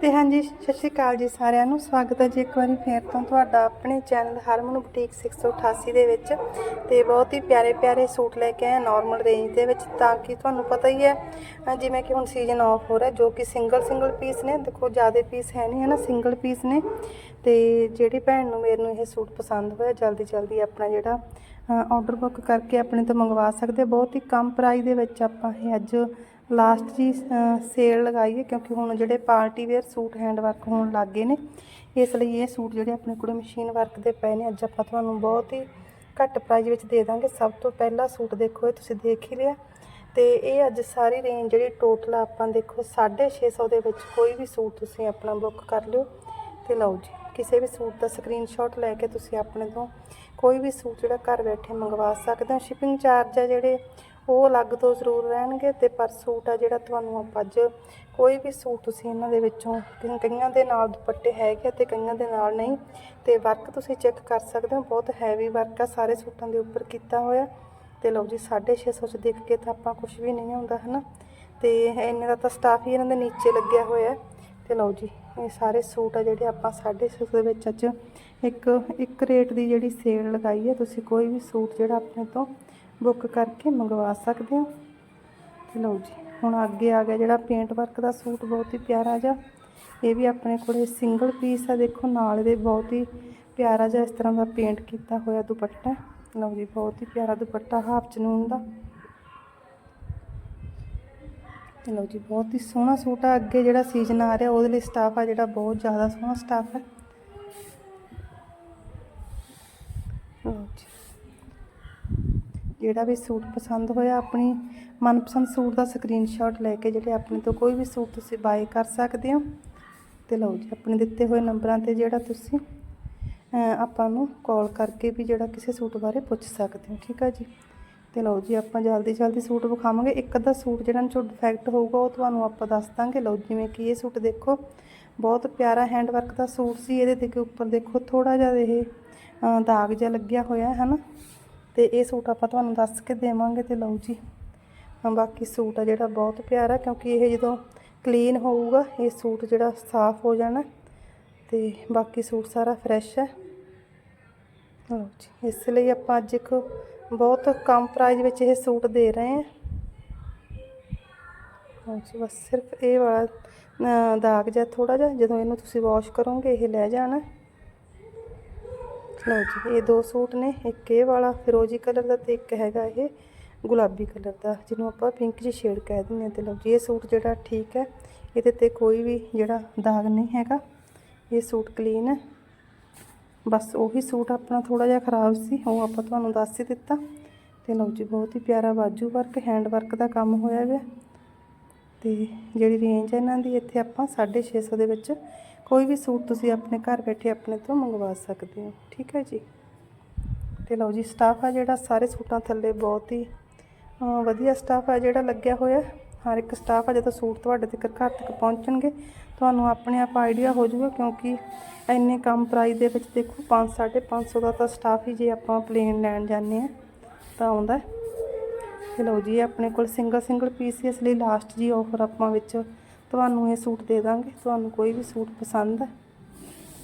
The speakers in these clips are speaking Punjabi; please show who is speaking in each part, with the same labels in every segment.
Speaker 1: ਤੇ ਹਾਂਜੀ, ਸਤਿ ਸ਼੍ਰੀ ਅਕਾਲ ਜੀ ਸਾਰਿਆਂ ਨੂੰ। ਸਵਾਗਤ ਹੈ ਜੀ ਇੱਕ ਵਾਰੀ ਫੇਰ ਤੋਂ ਤੁਹਾਡਾ ਆਪਣੇ ਚੈਨਲ ਹਰਮਨ ਬੁਟੀਕ 688 ਦੇ ਵਿੱਚ। ਤੇ ਬਹੁਤ ਹੀ ਪਿਆਰੇ ਪਿਆਰੇ ਸੂਟ ਲੈ ਕੇ ਆਏ ਨਾਰਮਲ ਰੇਂਜ ਦੇ ਵਿੱਚ, ਤਾਂ ਕਿ ਤੁਹਾਨੂੰ ਪਤਾ ਹੀ ਹੈ ਜਿਵੇਂ ਕਿ ਹੁਣ ਸੀਜ਼ਨ ਆਫ ਹੋ ਰਿਹਾ, ਜੋ ਕਿ ਸਿੰਗਲ ਸਿੰਗਲ ਪੀਸ ਨੇ। ਦੇਖੋ, ਜ਼ਿਆਦਾ ਪੀਸ ਹੈ ਨਹੀਂ, ਹੈ ਨਾ? ਸਿੰਗਲ ਪੀਸ ਨੇ। ਤੇ ਜਿਹੜੀ ਭੈਣ ਨੂੰ ਮੇਰੇ ਨੂੰ ਇਹ ਸੂਟ ਪਸੰਦ ਹੋਇਆ, ਜਲਦੀ ਜਲਦੀ ਆਪਣਾ ਜਿਹੜਾ ਆਰਡਰ ਬੁੱਕ ਕਰਕੇ ਆਪਣੇ ਤੋਂ ਮੰਗਵਾ ਸਕਦੇ ਬਹੁਤ ਹੀ ਕਮ ਪ੍ਰਾਈਸ ਦੇ ਵਿੱਚ ਆਪਾਂ ਇਹ ਅੱਜ ਲਾਸਟ ਜੀ ਸੇਲ ਲਗਾਈ ਹੈ ਕਿਉਂਕਿ ਹੁਣ ਜਿਹੜੇ party wear suit hand work ਹੋਣ ਲੱਗ ਗਏ ਨੇ, ਇਸ ਲਈ ਇਹ ਸੂਟ ਜਿਹੜੇ ਆਪਣੇ ਕੋਲ ਮਸ਼ੀਨ ਵਰਕ ਦੇ ਪਏ ਨੇ, ਅੱਜ ਆਪਾਂ ਤੁਹਾਨੂੰ ਬਹੁਤ ਹੀ ਘੱਟ ਪ੍ਰਾਈਸ ਵਿੱਚ ਦੇ ਦਾਂਗੇ। ਸਭ ਤੋਂ ਪਹਿਲਾ ਸੂਟ ਦੇਖੋ ਇਹ ਤੁਸੀਂ ਦੇਖ ਹੀ ਲਿਆ। ਤੇ ਇਹ ਅੱਜ ਸਾਰੀ ਰੇਂਜ ਜਿਹੜੀ ਟੋਟਲ ਆਪਾਂ ਦੇਖੋ 650 ਦੇ ਵਿੱਚ ਕੋਈ ਵੀ ਸੂਟ ਤੁਸੀਂ ਆਪਣਾ ਬੁੱਕ ਕਰ ਲਿਓ। ਤੇ ਲਓ ਜੀ, ਕਿਸੇ ਵੀ ਸੂਟ ਦਾ ਸਕਰੀਨਸ਼ਾਟ ਲੈ ਕੇ ਤੁਸੀਂ ਆਪਣੇ ਤੋਂ ਕੋਈ ਵੀ ਸੂਟ ਜਿਹੜਾ ਘਰ ਬੈਠੇ ਮੰਗਵਾ ਸਕਦੇ ਹੋ। ਸ਼ਿਪਿੰਗ ਚਾਰਜ ਆ ਜਿਹੜੇ ਉਹ ਅਲੱਗ ਤੋਂ ਜ਼ਰੂਰ ਰਹਿਣਗੇ ਤੇ ਪਰ ਸੂਟ ਆ ਜਿਹੜਾ ਤੁਹਾਨੂੰ ਆਪਾਂ ਅੱਜ ਕੋਈ ਵੀ ਸੂਟ ਤੁਸੀਂ ਇਹਨਾਂ ਦੇ ਵਿੱਚੋਂ ਕਈਆਂ ਦੇ ਨਾਲ ਦੁਪੱਟੇ ਹੈਗੇ ਆ ਤੇ ਕਈਆਂ ਦੇ ਨਾਲ ਨਹੀਂ, ਤੇ ਵਰਕ ਤੁਸੀਂ ਚੈੱਕ ਕਰ ਸਕਦੇ ਹੋ, ਬਹੁਤ ਹੈਵੀ ਵਰਕ ਆ, ਸਾਰੇ ਸੂਟਾਂ ਦੇ ਉੱਪਰ ਕੀਤਾ ਹੋਇਆ ਤੇ ਲਓ ਜੀ 650 ਚ ਦੇਖ ਕੇ ਤਾਂ ਆਪਾਂ ਕੁਝ ਵੀ ਨਹੀਂ ਹੁੰਦਾ, ਹਨਾ ਤੇ ਇੰਨੇ ਦਾ ਤਾਂ ਸਟਾਫ ਹੀ ਇਹਨਾਂ ਦੇ ਨੀਚੇ ਲੱਗਿਆ ਹੋਇਆ ਹੈ। ਤੇ ਲਓ ਜੀ, ਇਹ ਸਾਰੇ ਸੂਟ ਆ ਜਿਹੜੇ ਆਪਾਂ 650 ਦੇ ਵਿੱਚ ਅੱਜ ਇੱਕ ਇੱਕ ਰੇਟ ਦੀ ਜਿਹੜੀ ਸੇਲ ਲਗਾਈ ਹੈ ਤੁਸੀਂ ਕੋਈ ਵੀ ਸੂਟ ਜਿਹੜਾ ਆਪਣੇ ਤੋਂ ਬੁੱਕ ਕਰਕੇ ਮੰਗਵਾ ਸਕਦੇ ਹੋ। ਲਓ ਜੀ, ਹੁਣ ਅੱਗੇ ਆ ਗਿਆ ਜਿਹੜਾ ਪੇਂਟ ਵਰਕ ਦਾ ਸੂਟ, ਬਹੁਤ ਹੀ ਪਿਆਰਾ ਜਿਹਾ। ਇਹ ਵੀ ਆਪਣੇ ਕੋਲੇ ਸਿੰਗਲ ਪੀਸ ਆ, ਦੇਖੋ ਨਾਲ ਇਹਦੇ ਬਹੁਤ ਹੀ ਪਿਆਰਾ ਜਿਹਾ ਇਸ ਤਰ੍ਹਾਂ ਦਾ ਪੇਂਟ ਕੀਤਾ ਹੋਇਆ ਦੁਪੱਟਾ। ਲਓ ਜੀ, ਬਹੁਤ ਹੀ ਪਿਆਰਾ ਦੁਪੱਟਾ ਹਾਫ ਚਨੂਨ ਦਾ। ਲਓ ਜੀ, ਬਹੁਤ ਹੀ ਸੋਹਣਾ ਸੂਟ ਆ। ਅੱਗੇ ਜਿਹੜਾ ਸੀਜ਼ਨ ਆ ਰਿਹਾ, ਉਹਦੇ ਲਈ ਸਟਾਫ ਆ ਜਿਹੜਾ, ਬਹੁਤ ਜ਼ਿਆਦਾ ਸੋਹਣਾ ਸਟਾਫ ਹੈ ਲਓ ਜੀ। ਜਿਹੜਾ ਵੀ ਸੂਟ ਪਸੰਦ ਹੋਇਆ, ਆਪਣੀ ਮਨਪਸੰਦ ਸੂਟ ਦਾ ਸਕਰੀਨਸ਼ਾਟ ਲੈ ਕੇ ਜਿਹੜੇ ਆਪਣੇ ਤੋਂ ਕੋਈ ਵੀ ਸੂਟ ਤੁਸੀਂ ਬਾਏ ਕਰ ਸਕਦੇ ਹੋ। ਤੇ ਲਓ ਜੀ, ਆਪਣੇ ਦਿੱਤੇ ਹੋਏ ਨੰਬਰਾਂ ਤੇ ਜਿਹੜਾ ਤੁਸੀਂ ਆਪਾਂ ਨੂੰ ਕਾਲ ਕਰਕੇ ਵੀ ਜਿਹੜਾ ਕਿਸੇ ਸੂਟ ਬਾਰੇ ਪੁੱਛ ਸਕਦੇ ਹੋ, ਠੀਕ ਆ ਜੀ? ਤੇ ਲਓ ਜੀ, ਆਪਾਂ ਜਲਦੀ ਜਲਦੀ ਸੂਟ ਵਿਖਾਵਾਂਗੇ। ਇੱਕ ਅੱਧਾ ਸੂਟ ਜਿਹੜਾ ਚੋਂ ਡਿਫੈਕਟ ਹੋਊਗਾ, ਉਹ ਤੁਹਾਨੂੰ ਆਪਾਂ ਦੱਸ ਦਾਂਗੇ। ਲਓ, ਜਿਵੇਂ ਕਿ ਇਹ ਸੂਟ ਦੇਖੋ, ਬਹੁਤ ਪਿਆਰਾ ਹੈਂਡ ਵਰਕ ਦਾ ਸੂਟ ਸੀ। ਇਹਦੇ ਤੇ ਉੱਪਰ ਦੇਖੋ ਥੋੜਾ ਜਿਹਾ ਇਹ ਦਾਗ ਜਿਹਾ ਲੱਗਿਆ ਹੋਇਆ ਹੈ ਨਾ ਤੇ ਇਹ ਸੂਟ ਆਪਾਂ ਤੁਹਾਨੂੰ ਦੱਸ ਕੇ ਦੇਵਾਂਗੇ ਤੇ ਲਓ ਜੀ। ਬਾਕੀ ਸੂਟ ਆ ਜਿਹੜਾ ਬਹੁਤ ਪਿਆਰਾ ਕਿਉਂਕਿ ਇਹ ਜਦੋਂ ਕਲੀਨ ਹੋਊਗਾ ਇਹ ਸੂਟ ਜਿਹੜਾ ਸਾਫ਼ ਹੋ ਜਾਣਾ। ਤੇ ਬਾਕੀ ਸੂਟ ਸਾਰਾ ਫਰੈਸ਼ ਹੈ ਲਓ ਜੀ ਇਸ ਲਈ ਆਪਾਂ ਅੱਜ ਇੱਕ ਬਹੁਤ ਕਮ ਪ੍ਰਾਈਸ ਵਿੱਚ ਇਹ ਸੂਟ ਦੇ ਰਹੇ ਹਾਂ। ਜੀ ਬਸ ਸਿਰਫ ਇਹ ਵਾਲਾ ਅਹ, ਦਾਗ ਜਿਹਾ ਥੋੜਾ ਜਿਹਾ ਜਦੋਂ ਇਹਨੂੰ ਤੁਸੀਂ ਵਾਸ਼ ਕਰੋਗੇ ਇਹ ਲੈ ਜਾਣਾ। ਲਓ ਜੀ, ਇਹ ਦੋ ਸੂਟ ਨੇ, ਇੱਕ ਇਹ ਵਾਲਾ ਫਿਰੋਜ਼ੀ ਕਲਰ ਦਾ ਤੇ ਇੱਕ ਹੈਗਾ ਇਹ ਗੁਲਾਬੀ ਕਲਰ ਦਾ, ਜਿਹਨੂੰ ਆਪਾਂ ਪਿੰਕ ਜੀ ਸ਼ੇਡ ਕਹਿ ਦਿੰਦੇ ਹਾਂ। ਤੇ ਲਓ ਜੀ, ਇਹ ਸੂਟ ਜਿਹੜਾ ਠੀਕ ਹੈ, ਇਹਦੇ ਤੇ ਕੋਈ ਵੀ ਜਿਹੜਾ ਦਾਗ ਨਹੀਂ ਹੈਗਾ, ਇਹ ਸੂਟ ਕਲੀਨ ਹੈ। ਬਸ ਉਹੀ ਸੂਟ ਆਪਣਾ ਥੋੜਾ ਜਿਹਾ ਖਰਾਬ ਸੀ, ਉਹ ਆਪਾਂ ਤੁਹਾਨੂੰ ਦੱਸ ਹੀ ਦਿੱਤਾ। ਤੇ ਲਓ ਜੀ, ਬਹੁਤ ਹੀ ਪਿਆਰਾ ਬਾਜੂ ਵਰਕ ਹੈਂਡ ਵਰਕ ਦਾ ਕੰਮ ਹੋਇਆ ਹੋਇਆ ਤੇ ਜਿਹੜੀ ਰੇਂਜ ਹੈ ਇਹਨਾਂ ਦੀ, ਇੱਥੇ ਆਪਾਂ 650 ਦੇ ਵਿੱਚ ਕੋਈ ਵੀ ਸੂਟ ਤੁਸੀਂ ਆਪਣੇ ਘਰ ਬੈਠੇ ਆਪਣੇ ਤੋਂ ਮੰਗਵਾ ਸਕਦੇ ਹੋ। ਠੀਕ ਹੈ ਜੀ? ਤੇ ਲਓ ਜੀ ਸਟਾਫ ਆ ਜਿਹੜਾ, ਸਾਰੇ ਸੂਟਾਂ ਥੱਲੇ ਬਹੁਤ ਹੀ ਵਧੀਆ ਸਟਾਫ ਆ ਜਿਹੜਾ ਲੱਗਿਆ ਹੋਇਆ। ਹਰ ਇੱਕ ਸਟਾਫ ਆ, ਜਦੋਂ ਸੂਟ ਤੁਹਾਡੇ ਤੱਕ ਘਰ ਤੱਕ ਪਹੁੰਚਣਗੇ, ਤੁਹਾਨੂੰ ਆਪਣੇ ਆਪ ਆਈਡੀਆ ਹੋ ਜਾਊਗਾ, ਕਿਉਂਕਿ ਇੰਨੇ ਕਮ ਪ੍ਰਾਈਸ ਦੇ ਵਿੱਚ ਦੇਖੋ 5 550 ਦਾ ਤਾਂ ਸਟਾਫ ਹੀ ਜੇ ਆਪਾਂ ਪਲੇਨ ਲੈਣ ਜਾਂਦੇ ਆ ਤਾਂ ਆਉਂਦਾ। ਹੈ। ਤੇ ਲਓ ਜੀ ਆਪਣੇ ਕੋਲ ਸਿੰਗਲ ਸਿੰਗਲ ਪੀਸ ਇਸ ਲਈ ਲਾਸਟ ਜੀ ਆਫਰ ਆਪਾਂ ਵਿੱਚ ਤੁਹਾਨੂੰ ਇਹ ਸੂਟ ਦੇ ਦਾਂਗੇ ਤੁਹਾਨੂੰ ਕੋਈ ਵੀ ਸੂਟ ਪਸੰਦ ਹੈ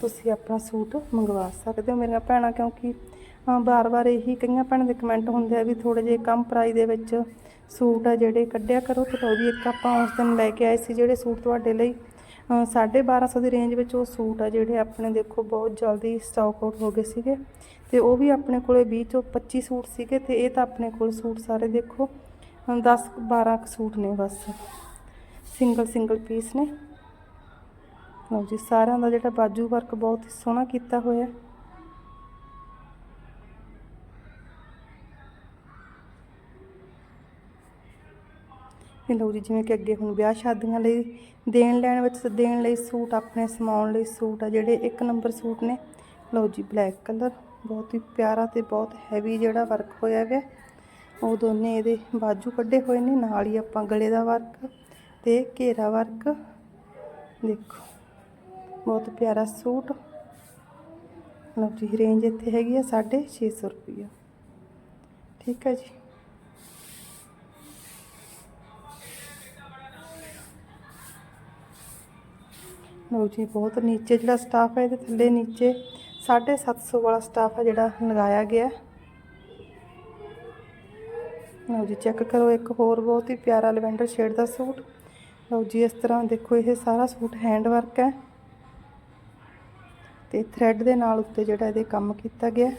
Speaker 1: ਤੁਸੀਂ ਆਪਣਾ ਸੂਟ ਮੰਗਵਾ ਸਕਦੇ ਹੋ ਮੇਰੀਆਂ ਭੈਣਾਂ ਕਿਉਂਕਿ ਬਾਰ-ਬਾਰ ਇਹੀ ਕਈਆਂ ਭੈਣਾਂ ਦੇ ਕਮੈਂਟ ਹੁੰਦੇ ਆ ਵੀ ਥੋੜੇ ਜਿਹੇ ਕਮ ਪ੍ਰਾਈਸ ਦੇ ਵਿੱਚ ਸੂਟ ਆ ਜਿਹੜੇ ਕੱਢਿਆ ਕਰੋ ਤੇ ਲਓ ਜੀ ਇੱਕ ਆਪਾਂ ਉਸ ਦਿਨ ਲੈ ਕੇ ਆਏ ਸੀ ਜਿਹੜੇ ਸੂਟ ਤੁਹਾਡੇ ਲਈ ਅ, 1250 ਦੀ ਰੇਂਜ ਵਿੱਚ ਉਹ ਸੂਟ ਆ ਜਿਹੜੇ ਆਪਣੇ ਦੇਖੋ ਬਹੁਤ ਜਲਦੀ ਸਟਾਕ ਆਊਟ ਹੋ ਗਏ ਸੀਗੇ ਤੇ ਉਹ ਵੀ ਆਪਣੇ ਕੋਲੇ 20 ਤੋਂ 25 ਸੂਟ ਸੀਗੇ ਤੇ ਇਹ ਤਾਂ ਆਪਣੇ ਕੋਲ ਸੂਟ ਸਾਰੇ ਦੇਖੋ 10 12 ਕੁ ਸੂਟ ਨੇ ਬਸ। ਸਿੰਗਲ ਸਿੰਗਲ ਪੀਸ ਨੇ। ਲਓ ਜੀ, ਸਾਰਿਆਂ ਦਾ ਜਿਹੜਾ ਬਾਜੂ ਵਰਕ ਬਹੁਤ ਹੀ ਸੋਹਣਾ ਕੀਤਾ ਹੋਇਆ। ਹੈ। ਇਹ ਲਓ ਜੀ, ਜਿਵੇਂ ਕਿ ਅੱਗੇ ਹੁਣ ਵਿਆਹ ਸ਼ਾਦੀਆਂ ਲਈ ਦੇਣ ਲੈਣ ਵਿੱਚ ਦੇਣ ਲਈ ਸੂਟ, ਆਪਣੇ ਸਮਾਉਣ ਲਈ ਸੂਟ ਆ, ਜਿਹੜੇ ਇੱਕ ਨੰਬਰ ਸੂਟ ਨੇ। ਲਓ ਜੀ, ਬਲੈਕ ਕਲਰ, ਬਹੁਤ ਹੀ ਪਿਆਰਾ ਤੇ ਬਹੁਤ ਹੈਵੀ ਜਿਹੜਾ ਵਰਕ ਹੋਇਆ ਹੋਇਆ ਉਹ ਦੋਨੇ ਇਹਦੇ ਬਾਜੂ ਕੱਢੇ ਹੋਏ ਨੇ, ਨਾਲ ਹੀ ਆਪਾਂ ਗਲੇ ਦਾ ਵਰਕ। ਤੇ ਘੇਰਾ ਵਰਕ ਦੇਖੋ। ਬਹੁਤ ਪਿਆਰਾ ਸੂਟ। ਲਓ ਜੀ ਰੇਂਜ ਇੱਥੇ ਹੈਗੀ ਆ 650 ਰੁਪਈਆ। ਠੀਕ ਹੈ ਜੀ। ਲਓ ਜੀ, ਬਹੁਤ ਨੀਚੇ ਜਿਹੜਾ ਸਟਾਫ ਹੈ ਇਹਦੇ ਥੱਲੇ ਨੀਚੇ 750 ਵਾਲਾ ਸਟਾਫ ਹੈ ਜਿਹੜਾ ਲਗਾਇਆ ਗਿਆ। ਹੈ। ਲਓ ਜੀ ਚੈੱਕ ਕਰੋ ਇੱਕ ਹੋਰ ਬਹੁਤ ਹੀ ਪਿਆਰਾ ਲਵੈਂਡਰ ਸ਼ੇਡ ਦਾ ਸੂਟ। ਲਓ ਜੀ, ਇਸ ਤਰ੍ਹਾਂ ਦੇਖੋ, ਇਹ ਸਾਰਾ ਸੂਟ ਹੈਂਡ ਵਰਕ ਹੈ। ਤੇ ਥ੍ਰੈਡ ਦੇ ਨਾਲ ਉੱਤੇ ਜਿਹੜਾ ਇਹਦੇ ਕੰਮ ਕੀਤਾ ਗਿਆ।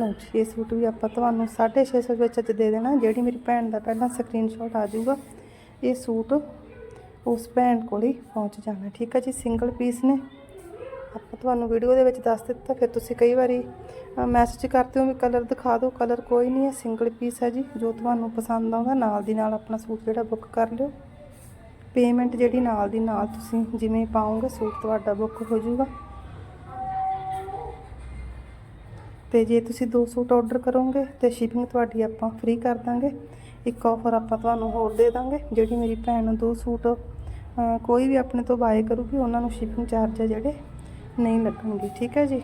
Speaker 1: ਲਓ ਜੀ, ਇਹ ਸੂਟ ਵੀ ਆਪਾਂ ਤੁਹਾਨੂੰ 650 ਵਿੱਚ ਅੱਜ ਦੇ ਦੇਣਾ। ਜਿਹੜੀ ਮੇਰੀ ਭੈਣ ਦਾ ਪਹਿਲਾਂ ਸਕਰੀਨਸ਼ਾਟ ਆ ਜਾਊਗਾ, ਇਹ ਸੂਟ ਉਸ ਭੈਣ ਕੋਲ ਹੀ ਪਹੁੰਚ ਜਾਣਾ। ਠੀਕ ਹੈ ਜੀ ਸਿੰਗਲ ਪੀਸ ਨੇ। ਆਪਾਂ ਤੁਹਾਨੂੰ ਵੀਡੀਓ ਦੇ ਵਿੱਚ ਦੱਸ ਦਿੱਤਾ, ਫਿਰ ਤੁਸੀਂ ਕਈ ਵਾਰੀ ਮੈਸੇਜ ਕਰਦੇ ਹੋ ਵੀ ਕਲਰ ਦਿਖਾ ਦਿਓ ਕਲਰ ਕੋਈ ਨਹੀਂ ਹੈ ਸਿੰਗਲ ਪੀਸ ਹੈ ਜੀ। ਜੋ ਤੁਹਾਨੂੰ ਪਸੰਦ ਆਉਂਦਾ ਨਾਲ ਦੀ ਨਾਲ ਆਪਣਾ ਸੂਟ ਜਿਹੜਾ ਬੁੱਕ ਕਰ ਲਿਓ। ਪੇਮੈਂਟ ਜਿਹੜੀ ਨਾਲ ਦੀ ਨਾਲ ਤੁਸੀਂ ਜਿਵੇਂ ਪਾਉਂਗੇ ਸੂਟ ਤੁਹਾਡਾ ਬੁੱਕ ਹੋ ਜਾਊਗਾ। ਤੇ ਜੇ ਤੁਸੀਂ ਦੋ ਸੂਟ ਆਰਡਰ ਕਰੋਗੇ, ਤੇ ਸ਼ਿਪਿੰਗ ਤੁਹਾਡੀ ਆਪਾਂ ਫ੍ਰੀ ਕਰ ਦਾਂਗੇ। ਇੱਕ ਆਫਰ ਆਪਾਂ ਤੁਹਾਨੂੰ ਹੋਰ ਦੇ ਦਾਂਗੇ, ਜਿਹੜੀ ਮੇਰੀ ਭੈਣ ਦੋ ਸੂਟ ਕੋਈ ਵੀ ਆਪਣੇ ਤੋਂ ਬਾਏ ਕਰੂਗੀ, ਉਹਨਾਂ ਨੂੰ ਸ਼ਿਪਿੰਗ ਚਾਰਜ ਜਿਹੜੇ ਨਹੀਂ ਲੱਗਣਗੇ। ਠੀਕ ਹੈ ਜੀ?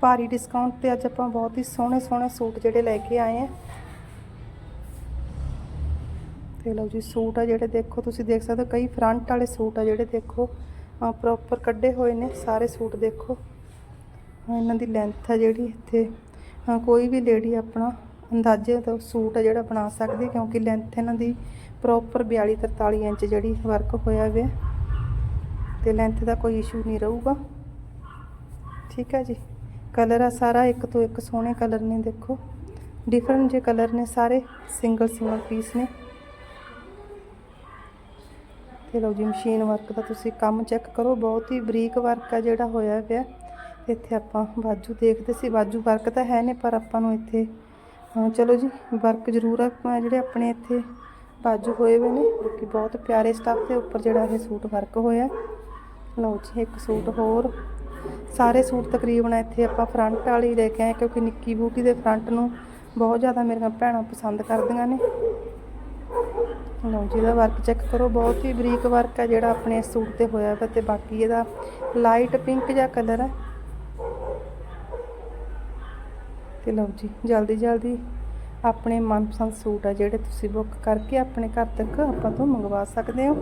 Speaker 1: ਭਾਰੀ ਡਿਸਕਾਊਂਟ ਤੇ ਅੱਜ ਆਪਾਂ ਬਹੁਤ ਹੀ ਸੋਹਣੇ ਸੋਹਣੇ ਸੂਟ ਜਿਹੜੇ ਲੈ ਕੇ ਆਏ ਆ। ਤੇ ਲਓ ਜੀ, ਸੂਟ ਆ ਜਿਹੜੇ ਦੇਖੋ, ਤੁਸੀਂ ਦੇਖ ਸਕਦੇ ਹੋ, ਕਈ ਫਰੰਟ ਵਾਲੇ ਸੂਟ ਆ ਜਿਹੜੇ ਦੇਖੋ ਪ੍ਰੋਪਰ ਕੱਢੇ ਹੋਏ ਨੇ, ਸਾਰੇ ਸੂਟ ਦੇਖੋ। ਇਹਨਾਂ ਦੀ ਲੈਂਥ ਆ ਜਿਹੜੀ ਇੱਥੇ। ਕੋਈ ਵੀ ਲੇਡੀ ਆਪਣਾ ਅੰਦਾਜ਼ੇ ਦਾ ਸੂਟ ਆ ਜਿਹੜਾ ਬਣਾ ਸਕਦੀ, ਕਿਉਂਕਿ ਲੈਂਥ ਇਹਨਾਂ ਦੀ ਪ੍ਰੋਪਰ 42 43 ਇੰਚ ਜਿਹੜੀ ਵਰਕ ਹੋਇਆ ਹੋਇਆ ਤੇ ਲੈਂਥ ਦਾ ਕੋਈ ਇਸ਼ੂ ਨਹੀਂ ਰਹੂਗਾ। ਠੀਕ ਹੈ ਜੀ। ਕਲਰ ਆ ਸਾਰਾ ਇੱਕ ਤੋਂ ਇੱਕ ਸੋਹਣੇ ਕਲਰ ਨੇ, ਦੇਖੋ। ਡਿਫਰੈਂਟ ਜੇ ਕਲਰ ਨੇ ਸਾਰੇ ਸਿੰਗਲ ਸਿੰਗਲ ਪੀਸ ਨੇ। ਤੇ ਲਓ ਜੀ ਮਸ਼ੀਨ ਵਰਕ ਦਾ ਤੁਸੀਂ ਕੰਮ ਚੈੱਕ ਕਰੋ, ਬਹੁਤ ਹੀ ਬਰੀਕ ਵਰਕ ਆ ਜਿਹੜਾ ਹੋਇਆ ਪਿਆ। ਇੱਥੇ ਆਪਾਂ ਬਾਜੂ ਦੇਖਦੇ ਸੀ, ਬਾਜੂ ਵਰਕ ਤਾਂ ਹੈ ਨੇ, ਪਰ ਆਪਾਂ ਨੂੰ ਇੱਥੇ ਹਾਂ ਚਲੋ ਜੀ ਵਰਕ ਜ਼ਰੂਰ ਆ ਜਿਹੜੇ ਆਪਣੇ ਇੱਥੇ ਬਾਜੂ ਹੋਏ ਹੋਏ ਨੇ ਕਿ ਬਹੁਤ ਪਿਆਰੇ ਸਟੱਫ ਦੇ ਉੱਪਰ ਜਿਹੜਾ ਇਹ ਸੂਟ ਵਰਕ ਹੋਇਆ। ਲਓ ਜੀ, ਇੱਕ ਸੂਟ ਹੋਰ। ਸਾਰੇ ਸੂਟ ਤਕਰੀਬਨ ਇੱਥੇ ਆਪਾਂ ਫਰੰਟ ਵਾਲੀ ਲੈ ਕੇ ਆਏ, ਕਿਉਂਕਿ ਨਿੱਕੀ ਬੂਟੀ ਦੇ ਫਰੰਟ ਨੂੰ ਬਹੁਤ ਜ਼ਿਆਦਾ ਮੇਰੀਆਂ ਭੈਣਾਂ ਪਸੰਦ ਕਰਦੀਆਂ ਨੇ। ਲਓ ਜੀ ਦਾ ਵਰਕ ਚੈੱਕ ਕਰੋ। ਬਹੁਤ ਹੀ ਬਰੀਕ ਵਰਕ ਹੈ ਜਿਹੜਾ ਆਪਣੇ ਸੂਟ ਤੇ ਹੋਇਆ ਵਾ ਤੇ ਬਾਕੀ ਇਹਦਾ ਲਾਈਟ ਪਿੰਕ ਜਿਹਾ ਕਲਰ ਹੈ ਤੇ ਲਓ ਜੀ ਜਲਦੀ ਜਲਦੀ ਆਪਣੇ ਮਨਪਸੰਦ ਸੂਟ ਆ ਜਿਹੜੇ ਤੁਸੀਂ ਬੁੱਕ ਕਰਕੇ ਆਪਣੇ ਘਰ ਤੱਕ ਆਪਾਂ ਤੋਂ ਮੰਗਵਾ ਸਕਦੇ ਹੋ।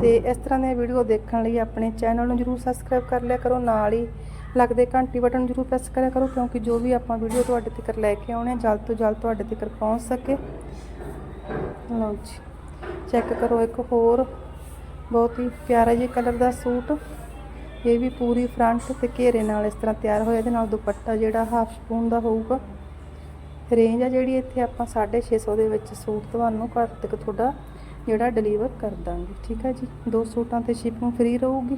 Speaker 1: ਤੇ ਇਸ ਤਰ੍ਹਾਂ ਦੀਆਂ ਵੀਡੀਓ ਦੇਖਣ ਲਈ ਆਪਣੇ ਚੈਨਲ ਨੂੰ ਜਰੂਰ ਸਬਸਕ੍ਰਾਈਬ ਕਰ ਲਿਆ ਕਰੋ। ਨਾਲ ਹੀ ਲੱਗਦੇ ਘੰਟੀ ਬਟਨ ਜਰੂਰ ਪ੍ਰੈਸ ਕਰਿਆ ਕਰੋ ਕਿਉਂਕਿ ਜੋ ਵੀ ਆਪਾਂ ਵੀਡੀਓ ਤੁਹਾਡੇ ਤੱਕ ਲੈ ਕੇ ਆਉਣੇ ਆ, ਜਲਦ ਤੋਂ ਜਲਦ ਤੁਹਾਡੇ ਤੱਕ ਪਹੁੰਚ ਸਕੇ। ਲਓ ਜੀ ਚੈੱਕ ਕਰੋ ਇੱਕ ਹੋਰ। ਬਹੁਤ ਹੀ ਪਿਆਰਾ ਜਿਹਾ ਕਲਰ ਦਾ ਸੂਟ। ਇਹ ਵੀ ਪੂਰੀ ਫਰੰਟ ਤੇ ਘੇਰੇ ਨਾਲ ਇਸ ਤਰ੍ਹਾਂ ਤਿਆਰ ਹੋਇਆ, ਇਹਦੇ ਨਾਲ ਦੁਪੱਟਾ ਜਿਹੜਾ ਹਾਫ ਸਪੂਨ ਦਾ ਹੋਊਗਾ। ਰੇਂਜ ਆ ਜਿਹੜੀ ਇੱਥੇ ਆਪਾਂ 650 ਦੇ ਵਿੱਚ ਸੂਟ ਤੁਹਾਨੂੰ ਘਰ ਤੱਕ ਤੁਹਾਡਾ ਜਿਹੜਾ ਡਿਲੀਵਰ ਕਰ ਦਾਂਗੇ, ਠੀਕ ਹੈ ਜੀ? ਦੋ ਸੂਟਾਂ ਤੇ ਸ਼ਿਪਿੰਗ ਫ੍ਰੀ ਰਹੂਗੀ।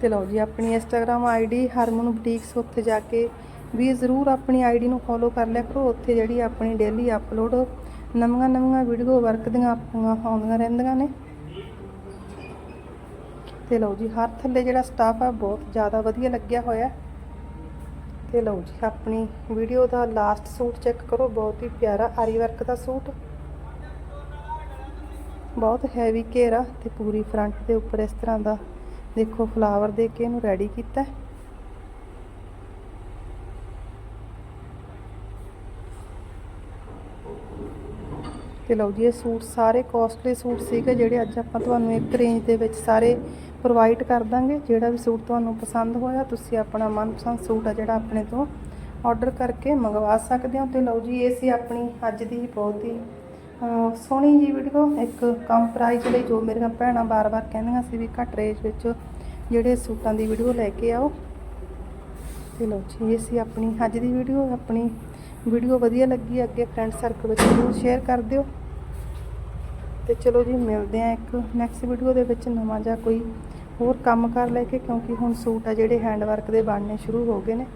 Speaker 1: ਤੇ ਲਓ ਜੀ, ਆਪਣੀ ਇੰਸਟਾਗ੍ਰam ਆਈਡੀ ਹਰਮਨ ਬੁਟੀਕਸ ਉੱਥੇ ਜਾ ਕੇ ਵੀ ਜ਼ਰੂਰ ਆਪਣੀ ਆਈਡੀ ਨੂੰ ਫੋਲੋ ਕਰ ਲਿਆ ਕਰੋ। ਉੱਥੇ ਜਿਹੜੀ ਆਪਣੀ ਡੇਲੀ ਅਪਲੋਡ ਨਵੀਆਂ ਨਵੀਆਂ ਵੀਡੀਓ ਵਰਕ ਦੀਆਂ ਆਪਣੀਆਂ ਆਉਂਦੀਆਂ ਰਹਿੰਦੀਆਂ ਨੇ। ਤੇ ਲਓ ਜੀ, ਹਰ ਥੱਲੇ ਜਿਹੜਾ ਸਟਾਫ ਆ, ਬਹੁਤ ਜ਼ਿਆਦਾ ਵਧੀਆ ਲੱਗਿਆ ਹੋਇਆ। ਤੇ ਲਓ ਜੀ, ਆਪਣੀ ਵੀਡੀਓ ਦਾ ਲਾਸਟ ਸੂਟ ਚੈੱਕ ਕਰੋ। ਬਹੁਤ ਹੀ ਪਿਆਰਾ ਆਰੀ ਵਰਕ ਦਾ ਸੂਟ। ਬਹੁਤ ਹੈਵੀ ਘੇਰਾ ਤੇ ਪੂਰੀ ਫਰੰਟ ਦੇ ਉੱਪਰ ਇਸ ਤਰ੍ਹਾਂ ਦਾ ਦੇਖੋ ਫਲਾਵਰ ਦੇ ਕੇ ਇਹਨੂੰ ਰੈਡੀ ਕੀਤਾ। ਤੇ ਲਓ ਜੀ, ਇਹ ਸੂਟ ਸਾਰੇ ਕੋਸਟਲੀ ਸੂਟ ਸੀਗੇ ਜਿਹੜੇ ਅੱਜ ਆਪਾਂ ਤੁਹਾਨੂੰ ਇੱਕ ਰੇਂਜ ਦੇ ਵਿੱਚ ਸਾਰੇ ਪ੍ਰੋਵਾਈਡ ਕਰ ਦਾਂਗੇ। ਜਿਹੜਾ ਵੀ ਸੂਟ ਤੁਹਾਨੂੰ ਪਸੰਦ ਹੋਇਆ, ਤੁਸੀਂ ਆਪਣਾ ਮਨਪਸੰਦ ਸੂਟ ਆ ਜਿਹੜਾ ਆਪਣੇ ਤੋਂ ਆਰਡਰ ਕਰਕੇ ਮੰਗਵਾ ਸਕਦੇ ਹੋ। ਤੇ ਲਓ ਜੀ, ਇਹ ਸੀ ਆਪਣੀ ਅੱਜ ਦੀ ਬਹੁਤ ਹੀ ਸੋਹਣੀ ਜੀ ਵੀਡੀਓ ਇੱਕ ਕਮ ਪ੍ਰਾਈਸ ਲਈ ਜੋ ਮੇਰੀਆਂ ਭੈਣਾਂ ਬਾਰ-ਬਾਰ ਕਹਿੰਦੀਆਂ ਸੀ ਵੀ ਘੱਟ ਰੇਂਜ ਵਿੱਚ ਜਿਹੜੇ ਸੂਟਾਂ ਦੀ ਵੀਡੀਓ ਲੈ ਕੇ ਆਓ। ਤੇ ਲਓ ਜੀ, ਇਹ ਸੀ ਆਪਣੀ ਅੱਜ ਦੀ ਵੀਡੀਓ ਆਪਣੀ ਵੀਡੀਓ ਵਧੀਆ ਲੱਗੀ ਅੱਗੇ ਫਰੈਂਡ ਸਰਕਲ ਵਿੱਚ ਜ਼ਰੂਰ ਸ਼ੇਅਰ ਕਰ ਦਿਓ। ਤੇ ਚਲੋ ਜੀ, ਮਿਲਦੇ ਆ ਇੱਕ ਨੈਕਸਟ ਵੀਡੀਓ ਦੇ ਵਿੱਚ ਨਵਾਂ ਜਾਂ ਕੋਈ ਹੋਰ ਕੰਮ ਕਰ ਲੈ ਕੇ, ਕਿਉਂਕਿ ਹੁਣ ਸੂਟ ਆ ਜਿਹੜੇ ਹੈਂਡ ਵਰਕ ਦੇ ਬਣਨੇ ਸ਼ੁਰੂ ਹੋ ਗਏ ਨੇ।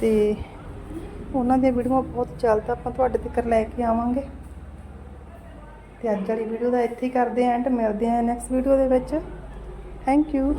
Speaker 1: ਤੇ ਉਹਨਾਂ ਦੀਆਂ ਵੀਡੀਓ ਬਹੁਤ ਜਲਦ ਆਪਾਂ ਤੁਹਾਡੇ ਤੱਕ ਲੈ ਕੇ ਆਵਾਂਗੇ। ਤੇ ਅੱਜ ਵਾਲੀ ਵੀਡੀਓ ਦਾ ਇੱਥੇ ਹੀ ਕਰਦੇ ਆਂ ਐਂਡ ਮਿਲਦੇ ਆਂ ਨੈਕਸਟ ਵੀਡੀਓ ਦੇ ਵਿੱਚ। Thank you